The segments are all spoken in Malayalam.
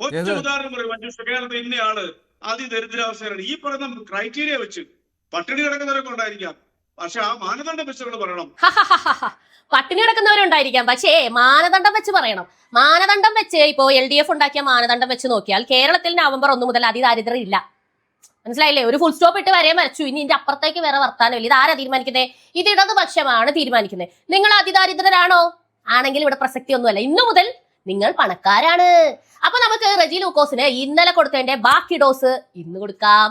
ഒറ്റ? ഉദാഹരണം പറയും മഞ്ജുഷ. കേരളത്തിൽ അതി ദരിദ്രാവസ്ഥയാണ് ഈ പറയുന്ന ക്രൈറ്റീരിയ വെച്ച് പട്ടിണി കിടക്കുന്നവരൊക്കെ ഉണ്ടായിരിക്കാം. പക്ഷെ ആ മാനദണ്ഡം വെച്ച് നമ്മൾ പറയണം. പട്ടിണി കിടക്കുന്നവരുണ്ടായിരിക്കാം. പക്ഷേ മാനദണ്ഡം വെച്ച് പറയണം. മാനദണ്ഡം വെച്ച് ഇപ്പോ എൽ ഡി എഫ് ഉണ്ടാക്കിയ മാനദണ്ഡം വെച്ച് നോക്കിയാൽ കേരളത്തിൽ നവംബർ ഒന്ന് മുതൽ അതിദാരിദ്ര്യം ഇല്ല. മനസ്സിലായില്ലേ? ഒരു ഫുൾ സ്റ്റോപ്പ് ഇട്ട് വരെ വരച്ചു ഇനി ഇതിന്റെ അപ്പുറത്തേക്ക് വേറെ വർത്താനമില്ല ഇത് ആരാ തീരുമാനിക്കുന്നത് ഇത് ഇടതുപക്ഷമാണ് തീരുമാനിക്കുന്നത് നിങ്ങൾ അതിദാരിദ്രരാണോ? ആണെങ്കിൽ ഇവിടെ പ്രസക്തി ഒന്നുമല്ല ഇന്നു മുതൽ നിങ്ങൾ പണക്കാരാണ്. അപ്പൊ നമുക്ക് റെജി ലൂക്കോസിന് ഇന്നലെ കൊടുത്തതിന്റെ ബാക്കി ഡോസ് ഇന്ന് കൊടുക്കാം.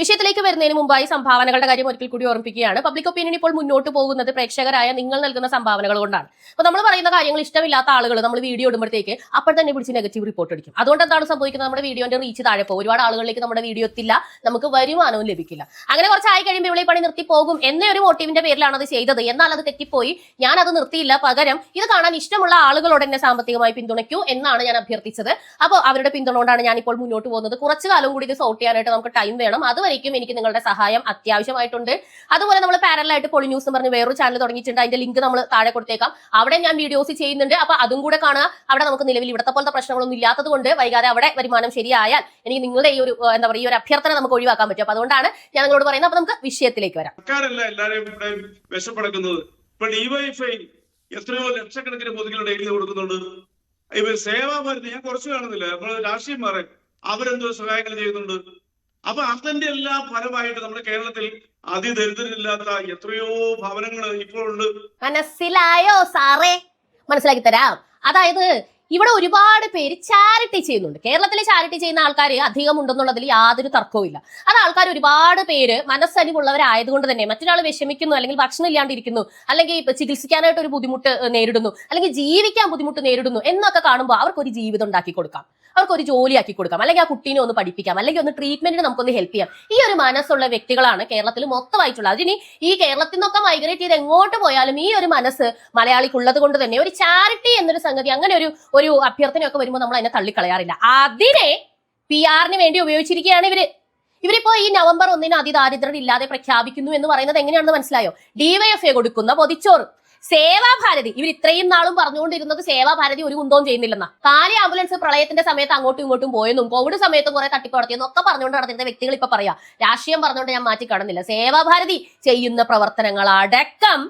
വിഷയത്തിലേക്ക് വരുന്നതിന് മുമ്പായി സംഭാവനകളുടെ കാര്യം ഒരിക്കൽ കൂടി ഓർമ്മിപ്പിക്കുകയാണ്. പബ്ലിക് ഒപ്പീനിയൻ ഇപ്പോൾ മുന്നോട്ട് പോകുന്നത് പ്രേക്ഷകരായ നിങ്ങൾ നൽകുന്ന സംഭാവനകൾ കൊണ്ടാണ്. അപ്പൊ നമ്മൾ പറയുന്ന കാര്യങ്ങൾ ഇഷ്ടമില്ലാത്ത ആളുകൾ നമ്മൾ വീഡിയോ ഇടുമ്പോഴത്തേക്ക് അപ്പോൾ തന്നെ പിടിച്ച് നെഗറ്റീവ് റിപ്പോർട്ട് അടിക്കും. അതുകൊണ്ട് എന്താണ് സംഭവിക്കുന്നത്? നമ്മുടെ വീഡിയോന്റെ റീച്ച് താഴെ പോകും. ഒരുപാട് ആളുകളിലേക്ക് നമ്മുടെ വീഡിയോ എത്തില്ല. നമുക്ക് വരുമാനവും ലഭിക്കില്ല. അങ്ങനെ കുറച്ച് ആയി കഴിയുമ്പോൾ ഇവിടെ പണി നിർത്തി പോകും എന്ന ഒരു മോട്ടീവിന്റെ പേരിലാണ് അത് ചെയ്തത്. എന്നാൽ അത് തെറ്റിപ്പോയി. ഞാൻ അത് നിർത്തിയില്ല. പകരം ഇത് കാണാൻ ഇഷ്ടമുള്ള ആളുകളോട് എന്നെ സാമ്പത്തികമായി പിന്തുണയ്ക്കൂ എന്നാണ് ഞാൻ അഭ്യർത്ഥിച്ചത്. അപ്പോൾ അവരുടെ പിന്തുണ കൊണ്ടാണ് ഞാൻ ഇപ്പോൾ മുന്നോട്ട് പോകുന്നത്. കുറച്ചു കാലം കൂടി ഇത് സോർട്ട് ചെയ്യാനായിട്ട് നമുക്ക് ടൈം വേണം. അതുവരേക്കും എനിക്ക് നിങ്ങളുടെ സഹായം അത്യാവശ്യമായിട്ടുണ്ട്. അതുപോലെ നമ്മൾ പാരലായിട്ട് പൊളി ന്യൂസ് എന്ന് പറഞ്ഞ് വേറൊരു ചാനൽ തുടങ്ങിയിട്ടുണ്ട്. അതിന്റെ ലിങ്ക് നമ്മൾ താഴെ കൊടുത്തേക്കാം. അവിടെ ഞാൻ വീഡിയോസ് ചെയ്യുന്നുണ്ട്. അപ്പൊ അതും കൂടെ കാണുക. അവിടെ നമുക്ക് നിലവിൽ ഇവിടത്തെ പോലത്തെ പ്രശ്നങ്ങളൊന്നും ഇല്ലാത്തത് കൊണ്ട് വൈകാതെ അവിടെ വരുമാനം ശരിയായാൽ എനിക്ക് നിങ്ങളുടെ ഈ ഒരു എന്താ പറയുക ഈ ഒരു അഭ്യർത്ഥന നമുക്ക് ഒഴിവാക്കാൻ പറ്റും. അപ്പൊ അതുകൊണ്ടാണ് ഞാൻ നിങ്ങളോട് പറയുന്നത്. അപ്പൊ നമുക്ക് വിഷയത്തിലേക്ക് വരാം. ഇവിടെ ഇപ്പൊ എത്രയോ ലക്ഷക്കണക്കിന് പൊതുകൾ ഡെയിലി കൊടുക്കുന്നുണ്ട്. ഇവർ സേവാഭാരതി ഞാൻ കുറച്ച് കാണുന്നില്ല. നമ്മൾ രാഷ്ട്രീയം മാറേ. അവരെന്തോ സഹായങ്ങൾ ചെയ്യുന്നുണ്ട്. അപ്പൊ അതിന്റെ എല്ലാം ഫലമായിട്ട് നമ്മുടെ കേരളത്തിൽ അതിദരിദ്രരില്ലാത്ത എത്രയോ ഭവനങ്ങൾ ഇപ്പോഴുണ്ട്. മനസ്സിലായോ സാറേ? മനസ്സിലാക്കി തരാം. അതായത് ഇവിടെ ഒരുപാട് പേര് ചാരിറ്റി ചെയ്യുന്നുണ്ട്. കേരളത്തിലെ ചാരിറ്റി ചെയ്യുന്ന ആൾക്കാർ അധികം ഉണ്ടെന്നുള്ളതിൽ യാതൊരു തർക്കവും ഇല്ല. അത് ആൾക്കാർ ഒരുപാട് പേര് മനസ്സരിവുള്ളവരായതുകൊണ്ട് തന്നെ മറ്റൊരാൾ വിഷമിക്കുന്നു അല്ലെങ്കിൽ ഭക്ഷണം ഇല്ലാണ്ടിരിക്കുന്നു അല്ലെങ്കിൽ ചികിത്സിക്കാനായിട്ട് ഒരു ബുദ്ധിമുട്ട് നേരിടുന്നു അല്ലെങ്കിൽ ജീവിക്കാൻ ബുദ്ധിമുട്ട് നേരിടുന്നു എന്നൊക്കെ കാണുമ്പോൾ അവർക്ക് ഒരു ജീവിതം ഉണ്ടാക്കി കൊടുക്കാം. അവർക്ക് ഒരു ജോലിയാക്കി കൊടുക്കാം. അല്ലെങ്കിൽ ആ കുട്ടീനെ ഒന്ന് പഠിപ്പിക്കാം. അല്ലെങ്കിൽ ഒന്ന് ട്രീറ്റ്മെന്റിന് നമുക്കൊന്ന് ഹെൽപ്പ് ചെയ്യാം. ഈ ഒരു മനസ്സുള്ള വ്യക്തികളാണ് കേരളത്തിൽ മൊത്തമായിട്ടുള്ളത്. അതിന് ഈ കേരളത്തിൽ നിന്നൊക്കെ മൈഗ്രേറ്റ് ചെയ്ത് എങ്ങോട്ട് പോയാലും ഈ ഒരു മനസ്സ് മലയാളിക്കുള്ളത് കൊണ്ട് തന്നെ ഒരു ചാരിറ്റി എന്നൊരു സംഗതി അങ്ങനെ ഒരു ഒരു അഭ്യർത്ഥനയൊക്കെ വരുമ്പോൾ നമ്മൾ അതിനെ തള്ളിക്കളയാറില്ല. അതിനെ പി ആറിന് വേണ്ടി ഉപയോഗിച്ചിരിക്കുകയാണ് ഇവർ. ഇവരിപ്പോ ഈ നവംബർ ഒന്നിന് അതിദാരിദ്ര്യം ഇല്ലാതെ പ്രഖ്യാപിക്കുന്നു എന്ന് പറയുന്നത് എങ്ങനെയാണെന്ന് മനസ്സിലായോ? ഡിവൈഎഫ്എ കൊടുക്കുന്ന പൊതിച്ചോറ്. സേവാഭാരതി ഇവർ ഇത്രയും നാളും പറഞ്ഞുകൊണ്ടിരുന്നത് സേവാഭാരതി ഒരു കുന്തവും ചെയ്യുന്നില്ലെന്ന. കാലി ആംബുലൻസ് പ്രളയത്തിന്റെ സമയത്ത് അങ്ങോട്ടും ഇങ്ങോട്ടും പോയെന്നും കോവിഡ് സമയത്ത് കുറെ തട്ടിപ്പ് നടത്തിയെന്നും ഒക്കെ പറഞ്ഞുകൊണ്ട് നടന്നിരുന്ന വ്യക്തികൾ ഇപ്പൊ പറയാ. രാഷ്ട്രീയം പറഞ്ഞുകൊണ്ട് ഞാൻ മാറ്റി കാണുന്നില്ല സേവാഭാരതി ചെയ്യുന്ന പ്രവർത്തനങ്ങൾ അടക്കം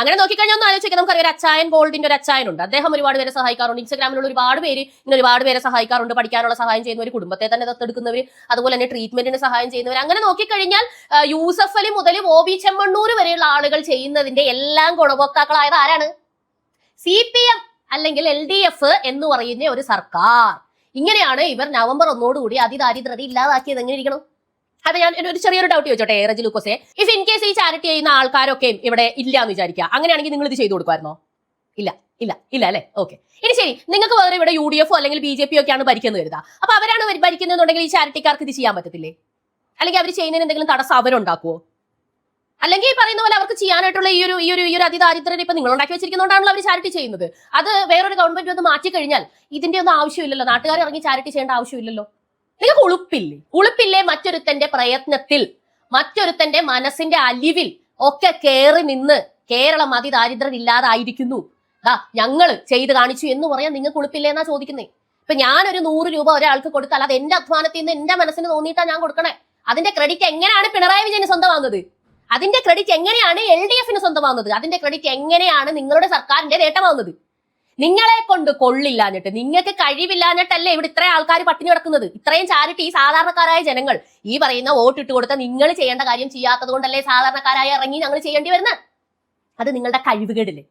അങ്ങനെ നോക്കിക്കഴിഞ്ഞാൽ ഒന്ന് ആലോചിക്കാം നമുക്കറിയാം ഒരു അച്ചായൻ ഗോൾഡിന്റെ ഒരു അച്ചായനുണ്ട്. അദ്ദേഹം ഒരുപാട് പേരെ സഹായിക്കാറുണ്ട്. ഇൻസ്റ്റാഗ്രാമിലുള്ള ഒരുപാട് പേര് ഇങ്ങനെ ഒരുപാട് പേരെ സഹായിക്കാറുണ്ട്. പഠിക്കാനുള്ള സഹായം ചെയ്യുന്ന ഒരു കുടുംബത്തെ തന്നെ ദത്തെടുക്കുന്നവർ അതുപോലെ തന്നെ ട്രീറ്റ്മെന്റിന് സഹായം ചെയ്യുന്നവർ അങ്ങനെ നോക്കിക്കഴിഞ്ഞാൽ യൂസഫ് അലി മുതൽ ഒ ബി ചെമ്മണ്ണൂർ വരെയുള്ള ആളുകൾ ചെയ്യുന്നതിന്റെ എല്ലാം ഗുണഭോക്താക്കളായത് ആരാണ്? സി പി എം അല്ലെങ്കിൽ എൽ ഡി എഫ് എന്ന് പറയുന്ന ഒരു സർക്കാർ. ഇങ്ങനെയാണ് ഇവർ നവംബർ ഒന്നോടുകൂടി അതിദാരിദ്ര്യത ഇല്ലാതാക്കിയത്. എങ്ങനെ ഇരിക്കണം? അത് ഞാൻ ഒരു ചെറിയൊരു ഡൗട്ട് ചോദിച്ചോട്ടെ റജി ലൂക്കോസെ. ഇഫ് ഇൻ കേസ് ഈ ചാരിറ്റി ചെയ്യുന്ന ആൾക്കാരൊക്കെ ഇവിടെ ഇല്ല എന്ന് വിചാരിക്കുക അങ്ങനെയാണെങ്കിൽ നിങ്ങൾ ഇത് ചെയ്തു കൊടുക്കുമായിരുന്നോ? ഇല്ല ഇല്ല ഇല്ല അല്ലേ? ഓക്കെ ഇനി ശരി നിങ്ങൾക്ക് വേറെ ഇവിടെ യു ഡി എഫോ അല്ലെങ്കിൽ ബി ജെ പി ഒക്കെയാണ് ഭരിക്കുന്നത് കരുതാ അപ്പൊ അവരാണ് ഭരിക്കുന്നുണ്ടെങ്കിൽ ഈ ചാരിറ്റിക്കാർക്ക് ഇത് ചെയ്യാൻ പറ്റത്തില്ലേ? അല്ലെങ്കിൽ അവർ ചെയ്യുന്നതിന് എന്തെങ്കിലും തടസ്സം അവരുണ്ടാക്കുവോ? അല്ലെങ്കിൽ ഈ പറയുന്ന പോലെ അവർക്ക് ചെയ്യാനായിട്ടുള്ള ഈ ഒരു ഈ ഒരു ഈ ഒരു അതിദാരിദ്ര്യം ഇപ്പൊ നിങ്ങൾ ഉണ്ടാക്കി വെച്ചിരിക്കുന്നതുകൊണ്ടാണല്ലോ അവർ ചാരിറ്റി ചെയ്യുന്നത്. അത് വേറൊരു ഗവൺമെന്റ് ഒന്ന് മാറ്റി കഴിഞ്ഞാൽ ഇതിന്റെ ഒന്നും ആവശ്യമില്ലല്ലോ. നാട്ടുകാർ ഇറങ്ങി ചാരിറ്റി ചെയ്യേണ്ട ആവശ്യമില്ലല്ലോ. നിങ്ങൾക്ക് ഉളുപ്പില്ലേ? ഉളുപ്പില്ലേ മറ്റൊരുത്തന്റെ പ്രയത്നത്തിൽ മറ്റൊരുത്തന്റെ മനസ്സിന്റെ അലിവിൽ ഒക്കെ കയറി നിന്ന് കേരളം അതിദാരിദ്ര്യം ഇല്ലാതായിരിക്കുന്നു ദാ ഞങ്ങൾ ചെയ്ത് കാണിച്ചു എന്ന് പറയാൻ നിങ്ങൾക്ക് ഉളുപ്പില്ലേ എന്നാ ചോദിക്കുന്നേ. ഇപ്പൊ ഞാനൊരു നൂറ് രൂപ ഒരാൾക്ക് കൊടുത്താൽ അത് എന്റെ അധ്വാനത്തിൽ നിന്ന് എന്റെ മനസ്സിന് തോന്നിയിട്ടാ ഞാൻ കൊടുക്കണേ. അതിന്റെ ക്രെഡിറ്റ് എങ്ങനെയാണ് പിണറായി വിജയന് സ്വന്തമാകുന്നത്? അതിന്റെ ക്രെഡിറ്റ് എങ്ങനെയാണ് എൽ ഡി എഫിന് സ്വന്തമാകുന്നത്? അതിന്റെ ക്രെഡിറ്റ് എങ്ങനെയാണ് നിങ്ങളുടെ സർക്കാരിന്റെ നേട്ടമാകുന്നത്? നിങ്ങളെ കൊണ്ട് കൊള്ളില്ലാഞ്ഞിട്ട് നിങ്ങൾക്ക് കഴിവില്ലാഞ്ഞിട്ടല്ലേ ഇവിടെ ഇത്രയും ആൾക്കാർ പട്ടിണി കിടക്കുന്നത്? ഇത്രയും ചാരിറ്റി ഈ സാധാരണക്കാരായ ജനങ്ങൾ ഈ പറയുന്ന വോട്ടിട്ട് കൊടുത്ത നിങ്ങൾ ചെയ്യേണ്ട കാര്യം ചെയ്യാത്തത് കൊണ്ടല്ലേ സാധാരണക്കാരായി ഇറങ്ങി ഞങ്ങൾ ചെയ്യേണ്ടി വരുന്നത്? അത് നിങ്ങളുടെ കഴിവുകേടില്ലേ?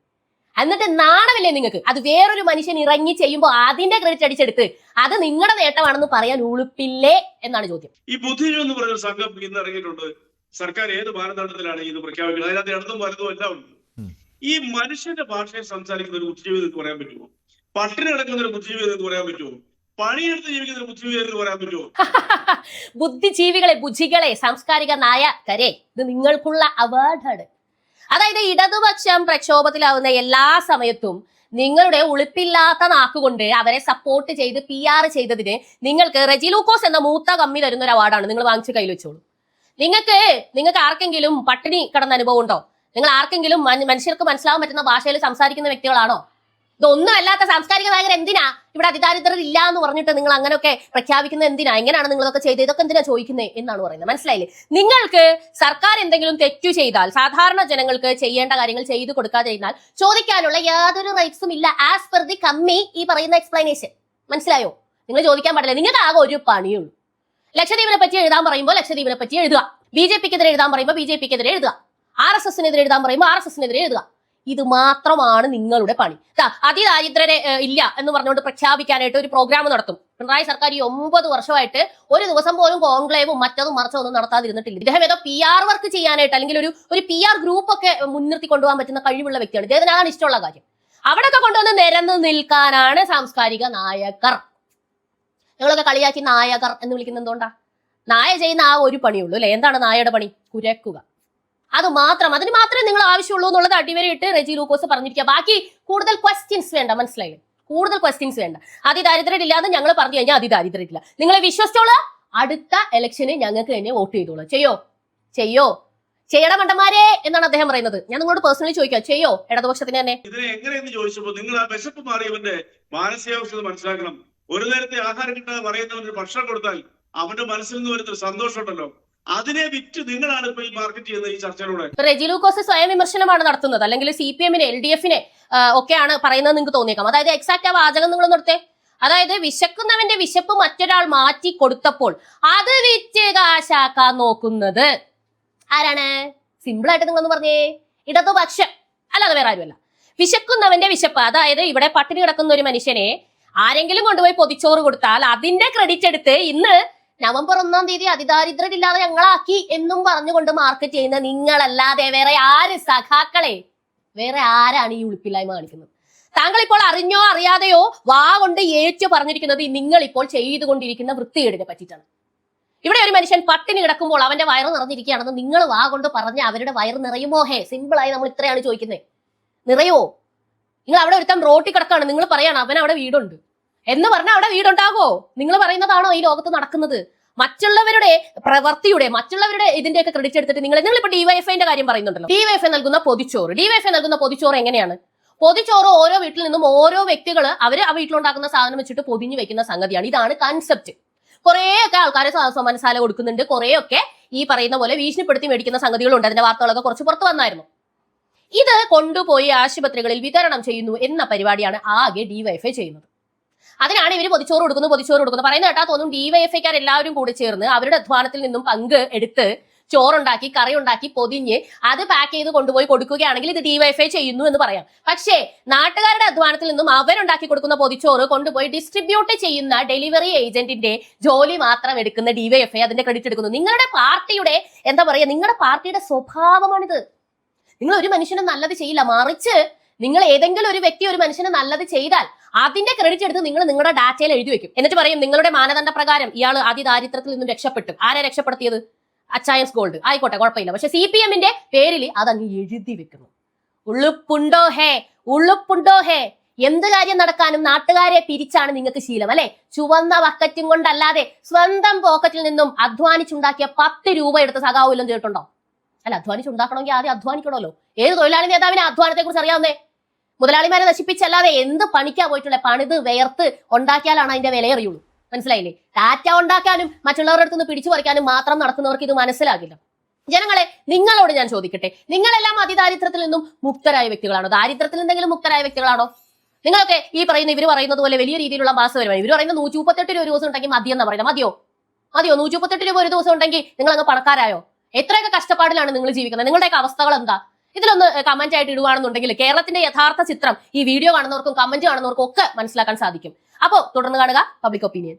എന്നിട്ട് നാണമില്ലേ നിങ്ങൾക്ക്? അത് വേറൊരു മനുഷ്യൻ ഇറങ്ങി ചെയ്യുമ്പോൾ അതിന്റെ ക്രെഡിറ്റ് അടിച്ചെടുത്ത് അത് നിങ്ങളുടെ നേട്ടമാണെന്ന് പറയാൻ ഉളുപ്പില്ലേ എന്നാണ് ചോദ്യം. ഈ ബുദ്ധിജീവി എന്ന് പറഞ്ഞ സംഘം ഇന്ന് ഇറങ്ങിയിട്ടുണ്ട്. സർക്കാർ ഏത് മാനദണ്ഡത്തിലാണ് ഇത് പ്രഖ്യാപിക്കുന്നത്? അതിനകത്ത് ഇടതും വലതും എല്ലാം ഉണ്ട്. ഈ മനുഷ്യന്റെ ഭാഷയിൽ സംസാരിക്കുന്ന ഒരു ബുദ്ധിജീവി എന്ന് പറയാൻ പറ്റുമോ? പട്ടിണി കിടക്കുന്ന ഒരു ബുദ്ധിജീവി എന്ന് പറയാൻ പറ്റുമോ? പണിയെടുത്ത് ജീവിക്കുന്ന ഒരു ബുദ്ധിജീവി എന്ന് പറയാൻ പറ്റുമോ? ബുദ്ധിജീവികളെ ബുദ്ധികളെ സാംസ്കാരിക നായകരെ ഇത് നിങ്ങൾക്കുള്ള അവാർഡാണ് അതായത് ഇടതുപക്ഷം പ്രക്ഷോഭത്തിലാവുന്ന എല്ലാ സമയത്തും നിങ്ങളുടെ ഉളുപ്പില്ലാത്ത നാക്കുകൊണ്ട് അവരെ സപ്പോർട്ട് ചെയ്ത് പി ആർ ചെയ്തതിന് നിങ്ങൾക്ക് റെജിലൂക്കോസ് എന്ന മൂത്ത കമ്മി തരുന്ന ഒരു അവാർഡാണ് നിങ്ങൾ വാങ്ങിച്ച് കയ്യിൽ വെച്ചോളൂ. നിങ്ങൾക്ക് നിങ്ങൾക്ക് ആർക്കെങ്കിലും പട്ടിണി കിടന്ന അനുഭവം ഉണ്ടോ? നിങ്ങൾ ആർക്കെങ്കിലും മനുഷ്യർക്ക് മനസ്സിലാവാൻ പറ്റുന്ന ഭാഷയിൽ സംസാരിക്കുന്ന വ്യക്തികളാണോ? ഇതൊന്നും അല്ലാത്ത സാംസ്കാരിക നായകർ എന്തിനാ? ഇവിടെ അതിദാരിദ്ര്യർ ഇല്ല എന്ന് പറഞ്ഞിട്ട് നിങ്ങൾ അങ്ങനെയൊക്കെ പ്രഖ്യാപിക്കുന്നത് എന്തിനാ? എങ്ങനെയാണ് നിങ്ങൾ ഇതൊക്കെ ചെയ്തത്? ഇതൊക്കെ എന്തിനാ ചോദിക്കുന്നത് എന്നാണ് പറയുന്നത്. മനസ്സിലായില്ലേ? നിങ്ങൾക്ക് സർക്കാർ എന്തെങ്കിലും തെറ്റു ചെയ്താൽ സാധാരണ ജനങ്ങൾക്ക് ചെയ്യേണ്ട കാര്യങ്ങൾ ചെയ്തു കൊടുക്കാതെ ഇരുന്നാൽ ചോദിക്കാനുള്ള യാതൊരു റൈറ്റ്സും ഇല്ല ആസ് പെർ ദി കമ്മി ഈ പറയുന്ന എക്സ്പ്ലനേഷൻ മനസ്സിലായോ? നിങ്ങൾ ചോദിക്കാൻ പാടില്ല. നിങ്ങൾക്ക് ആകെ ഒരു പണിയുള്ളൂ. ലക്ഷദ്വീപിനെ പറ്റി എഴുതാൻ പറയുമ്പോൾ ലക്ഷദ്വീപിനെ പറ്റി എഴുതുക. ബി ജെ പിക്കെതിരെ എഴുതാൻ പറയുമ്പോൾ ബി ജെ പിക്കെതിരെ എഴുതുക. ആർ എസ് എസിനെതിരെ എഴുതാൻ പറയുമ്പോൾ ആർ എസ് എസിനെതിരെ എഴുതുക. ഇത് മാത്രമാണ് നിങ്ങളുടെ പണി. ഏഹ്, ഇല്ല എന്ന് പറഞ്ഞുകൊണ്ട് പ്രഖ്യാപിക്കാനായിട്ട് ഒരു പ്രോഗ്രാം നടത്തും. പിണറായി സർക്കാർ ഈ ഒമ്പത് വർഷമായിട്ട് ഒരു ദിവസം പോലും കോൺക്ലേവും മറ്റതും മറിച്ചതും ഒന്നും നടത്താതിരുന്നിട്ടില്ല. ഇദ്ദേഹം ഏതോ പി ആർ വർക്ക് ചെയ്യാനായിട്ട് അല്ലെങ്കിൽ ഒരു ഒരു പി ആർ ഗ്രൂപ്പ് ഒക്കെ മുൻനിർത്തി കൊണ്ടുപോകാൻ പറ്റുന്ന കഴിവുള്ള വ്യക്തിയാണ്. ഇദ്ദേഹത്തിന് അതാണ് ഇഷ്ടമുള്ള കാര്യം. അവിടെയൊക്കെ കൊണ്ടുവന്ന് നിരന്ന് നിൽക്കാനാണ് സാംസ്കാരിക നായകർ. ഞങ്ങളൊക്കെ കളിയാക്കി നായകർ എന്ന് വിളിക്കുന്നത് എന്തുകൊണ്ടാ? നായ ചെയ്യുന്ന ആ ഒരു പണിയുള്ളൂ അല്ലെ? എന്താണ് നായയുടെ പണി? കുരക്കുക. അത് മാത്രം അതിന് മാത്രമേ നിങ്ങൾ ആവശ്യമുള്ളൂ എന്നുള്ളത് അടിവരയിട്ട് റെജി ലൂക്കോസ് പറഞ്ഞിരിക്കുക. ബാക്കി കൂടുതൽ ക്വസ്റ്റ്യൻസ് വേണ്ട മനസ്സിലായില്ലേ? കൂടുതൽ ക്വസ്റ്റ്യൻസ് വേണ്ട. അതിദാരിദ്ര്യം ഇല്ലാന്ന് ഞങ്ങൾ പറഞ്ഞു കഴിഞ്ഞാൽ അതിദാരിദ്ര്യം ഇല്ല നിങ്ങളെ വിശ്വസിച്ചോളൂ. അടുത്ത ഇലക്ഷന് ഞങ്ങൾക്ക് തന്നെ വോട്ട് ചെയ്തോളൂ. ചെയ്യോ? ചെയ്യോ? ചെയ്യണ മണ്ടന്മാരെ എന്നാണ് അദ്ദേഹം പറയുന്നത്. ഞാൻ നിങ്ങളോട് പേഴ്സണലി ചോദിക്കാം. ചെയ്യോ? ഇടതുപക്ഷത്തിന് തന്നെ. ഇതിനെ ചോദിച്ചപ്പോൾ നിങ്ങൾ ആ മാനസികാവസ്ഥ മനസ്സിലാക്കണം. ഒരു നേരത്തെ ആഹാരം കിട്ടാതെ പറയുന്നവന് ഭക്ഷണം കൊടുത്താൽ അവന്റെ മനസ്സിൽ നിന്ന് വരുന്ന ഒരു സന്തോഷമുണ്ടല്ലോ. അതിനെ വിറ്റ് നിങ്ങളാണ് ഇപ്പൊ ഈ മാർക്കറ്റ് ചെയ്യുന്ന ഈ ചർച്ചയിലൂടെ. ഇപ്പൊ റെജി ലൂക്കോസ് സ്വയം വിമർശനമാണ് നടത്തുന്നത്. അല്ലെങ്കിൽ സി പി എമ്മിനെ എൽ ഡി എഫിനെ ഒക്കെയാണ് പറയുന്നത് നിങ്ങൾക്ക് തോന്നിയേക്കാം. അതായത് എക്സാക്ട് ആ വാചകം നിങ്ങൾ നിർത്തേ അതായത് വിശക്കുന്നവന്റെ വിശപ്പ് മറ്റൊരാൾ മാറ്റി കൊടുത്തപ്പോൾ അത് വിറ്റ് കാശാക്കാൻ നോക്കുന്നത് ആരാണ്? സിമ്പിൾ ആയിട്ട് നിങ്ങളൊന്ന് പറഞ്ഞേ. ഇടതുപക്ഷം അല്ലാതെ വേറെ ആരുമല്ല. വിശക്കുന്നവന്റെ വിശപ്പ് അതായത് ഇവിടെ പട്ടിണി കിടക്കുന്ന ഒരു മനുഷ്യനെ ആരെങ്കിലും കൊണ്ടുപോയി പൊതിച്ചോറ് കൊടുത്താൽ അതിന്റെ ക്രെഡിറ്റ് എടുത്ത് ഇന്ന് നവംബർ ഒന്നാം തീയതി അതിദാരിദ്ര്യമില്ലാതെ ഞങ്ങളാക്കി എന്നും പറഞ്ഞുകൊണ്ട് മാർക്കറ്റ് ചെയ്യുന്ന നിങ്ങളല്ലാതെ വേറെ ആര് സഖാക്കളെ? വേറെ ആരാണ് ഈ ഉളുപ്പില്ലായ്മ കാണിക്കുന്നത്? താങ്കൾ ഇപ്പോൾ അറിഞ്ഞോ അറിയാതെയോ വാ കൊണ്ട് ഏറ്റു പറഞ്ഞിരിക്കുന്നത് നിങ്ങൾ ഇപ്പോൾ ചെയ്തുകൊണ്ടിരിക്കുന്ന വൃത്തികേടിനെ പറ്റിയിട്ടാണ്. ഇവിടെ ഒരു മനുഷ്യൻ പട്ടിണി കിടക്കുമ്പോൾ അവന്റെ വയറ് നിറഞ്ഞിരിക്കുകയാണെന്ന് നിങ്ങൾ വാ കൊണ്ട് പറഞ്ഞ അവരുടെ വയറ് നിറയുമോ? ഹേ സിമ്പിളായി നമ്മൾ ഇത്രയാണ് ചോദിക്കുന്നത് നിറയുമോ നിങ്ങൾ അവിടെ ഒരുത്തം റോട്ടിൽ കിടക്കാണ് നിങ്ങൾ പറയാണ് അവൻ അവിടെ വീടുണ്ട്. എന്ന് പറഞ്ഞാൽ അവിടെ വീടുണ്ടാകോ? നിങ്ങൾ പറയുന്നതാണോ ഈ ലോകത്ത് നടക്കുന്നത്? മറ്റുള്ളവരുടെ പ്രവൃത്തിയുടെ മറ്റുള്ളവരുടെ ഇതിന്റെയൊക്കെ ക്രെഡിറ്റ് എടുത്തിട്ട് നിങ്ങൾ നിങ്ങൾ ഇപ്പൊ ഡിവൈഎഫ്ഐന്റെ കാര്യം പറയുന്നുണ്ടല്ലോ. ഡിവൈഎഫ്ഐ നൽകുന്ന പൊതിച്ചോറ്. ഡിവൈഎഫ്ഐ നൽകുന്ന പൊതിച്ചോറ് എങ്ങനെയാണ്? പൊതിച്ചോറ് ഓരോ വീട്ടിൽ നിന്നും ഓരോ വ്യക്തികൾ അവർ ആ വീട്ടിലുണ്ടാക്കുന്ന സാധനം വെച്ചിട്ട് പൊതിഞ്ഞു വെക്കുന്ന സംഗതിയാണ്. ഇതാണ് കൺസെപ്റ്റ് കുറേ ഒക്കെ ആൾക്കാരെ മനസ്സാല കൊടുക്കുന്നുണ്ട്. കുറേയൊക്കെ ഈ പറയുന്ന പോലെ ഭീഷണിപ്പെടുത്തി മേടിക്കുന്ന സംഗതികളുണ്ട്. അതിന്റെ വാർത്തകളൊക്കെ കുറച്ച് പുറത്തു വന്നായിരുന്നു. ഇത് കൊണ്ടുപോയി ആശുപത്രികളിൽ വിതരണം ചെയ്യുന്നു എന്ന പരിപാടിയാണ് ആകെ ഡിവൈഫൈ ചെയ്യുന്നത്. അതിനാണ് ഇവർ പൊതിച്ചോറ് കൊടുക്കുന്നു പൊതിച്ചോറ് കൊടുക്കുന്നു പറയുന്ന കേട്ടാ തോന്നും ഡിവൈഎഫ്ഐക്കാർ എല്ലാവരും കൂടി ചേർന്ന് അവരുടെ അധ്വാനത്തിൽ നിന്നും പങ്ക് എടുത്ത് ചോറുണ്ടാക്കി കറി ഉണ്ടാക്കി പൊതിഞ്ഞ് അത് പാക്ക് ചെയ്ത് കൊണ്ടുപോയി കൊടുക്കുകയാണെങ്കിൽ ഇത് ഡിവൈഫൈ ചെയ്യുന്നു എന്ന് പറയാം. പക്ഷേ നാട്ടുകാരുടെ അധ്വാനത്തിൽ നിന്നും അവരുണ്ടാക്കി കൊടുക്കുന്ന പൊതിച്ചോറ് കൊണ്ടുപോയി ഡിസ്ട്രിബ്യൂട്ട് ചെയ്യുന്ന ഡെലിവറി ഏജന്റിന്റെ ജോലി മാത്രം എടുക്കുന്ന ഡിവൈഎഫ്ഐ അതിന്റെ ക്രെഡിറ്റ് എടുക്കുന്നു. നിങ്ങളുടെ പാർട്ടിയുടെ എന്താ പറയുക നിങ്ങളുടെ പാർട്ടിയുടെ സ്വഭാവമാണിത്. നിങ്ങൾ ഒരു മനുഷ്യന് നല്ലത് ചെയ്യില്ല. മറിച്ച് നിങ്ങൾ ഏതെങ്കിലും ഒരു വ്യക്തി ഒരു മനുഷ്യന് നല്ലത് ചെയ്താൽ അതിന്റെ ക്രെഡിറ്റ് എടുത്ത് നിങ്ങൾ നിങ്ങളുടെ ഡാറ്റയിൽ എഴുതി വെക്കും. എന്നിട്ട് പറയും നിങ്ങളുടെ മാനദണ്ഡ പ്രകാരം ഇയാൾ അതിദാരിദ്ര്യത്തിൽ നിന്നും രക്ഷപ്പെട്ടു. ആരെ രക്ഷപ്പെടുത്തിയത്? അച്ചായൻസ് ഗോൾഡ് ആയിക്കോട്ടെ കുഴപ്പമില്ല. പക്ഷെ സി പി എമ്മിന്റെ പേരിൽ അതങ്ങ് എഴുതി വെക്കുന്നു. ഉള്ളുപ്പുണ്ടോ ഹേ? ഉള്ളുപ്പുണ്ടോ ഹേ? എന്ത് കാര്യം നടക്കാനും നാട്ടുകാരെ പിരിച്ചാണ് നിങ്ങൾക്ക് ശീലം അല്ലെ? ചുവന്ന വക്കറ്റും കൊണ്ടല്ലാതെ സ്വന്തം പോക്കറ്റിൽ നിന്നും അധ്വാനിച്ചുണ്ടാക്കിയ പത്ത് രൂപ എടുത്ത് സഖാവൂലം ചെയ്തിട്ടുണ്ടോ അല്ല അധ്വാനിച്ചുണ്ടാക്കണമെങ്കിൽ ആദ്യം അധ്വാനിക്കണമല്ലോ. ഏത് തൊഴിലാളി നേതാവിനെ അധ്വാനത്തെ കുറിച്ച് അറിയാവുന്നേ? മുതലാളിമാരെ നശിപ്പിച്ചല്ലാതെ എന്ത് പണിക്കാ പോയിട്ടുള്ള പണിത് വേർത്ത് ഉണ്ടാക്കിയാലാണ് അതിന്റെ വിലയറിയുള്ളൂ. മനസ്സിലായില്ലേ? ടാറ്റ ഉണ്ടാക്കാനും മറ്റുള്ളവരുടെ അടുത്തുനിന്ന് പിടിച്ചു പറിക്കാനും മാത്രം നടക്കുന്നവർക്ക് ഇത് മനസ്സിലാകില്ല. ജനങ്ങളെ നിങ്ങളോട് ഞാൻ ചോദിക്കട്ടെ. നിങ്ങളെല്ലാം അതിദാരിദ്ര്യത്തിൽ നിന്നും മുക്തരായ വ്യക്തികളാണോ? ദാരിദ്ര്യത്തിൽ എന്തെങ്കിലും മുക്തരായ വ്യക്തികളാണോ? നിങ്ങളൊക്കെ ഈ പറയുന്ന ഇവർ പറയുന്നത് പോലെ വലിയ രീതിയിലുള്ള മാസ വരുമാനം ഇവർ പറയുന്ന നൂറ്റി മുപ്പത്തെട്ട് രൂപ ഒരു ദിവസം ഉണ്ടെങ്കിൽ മതി പറയുന്നത്. മതിയോ? മതിയോ? നൂറ്റി മുപ്പത്തെട്ട് രൂപ ഒരു ദിവസം ഉണ്ടെങ്കിൽ നിങ്ങൾ അങ്ങ് പണക്കാരായോ? എത്രയൊക്കെ കഷ്ടപ്പാടിലാണ് നിങ്ങൾ ജീവിക്കുന്നത്? നിങ്ങളുടെയൊക്കെ അവസ്ഥകൾ എന്താ? ഇതിലൊന്ന് കമന്റ് ആയിട്ട് ഇടുവാണെന്നുണ്ടെങ്കിൽ കേരളത്തിന്റെ യഥാർത്ഥ ചിത്രം ഈ വീഡിയോ കാണുന്നവർക്കും കമന്റ് കാണുന്നവർക്കും ഒക്കെ മനസ്സിലാക്കാൻ സാധിക്കും. അപ്പോൾ തുടർന്ന് കാണുക പബ്ലിക് ഒപ്പീനിയൻ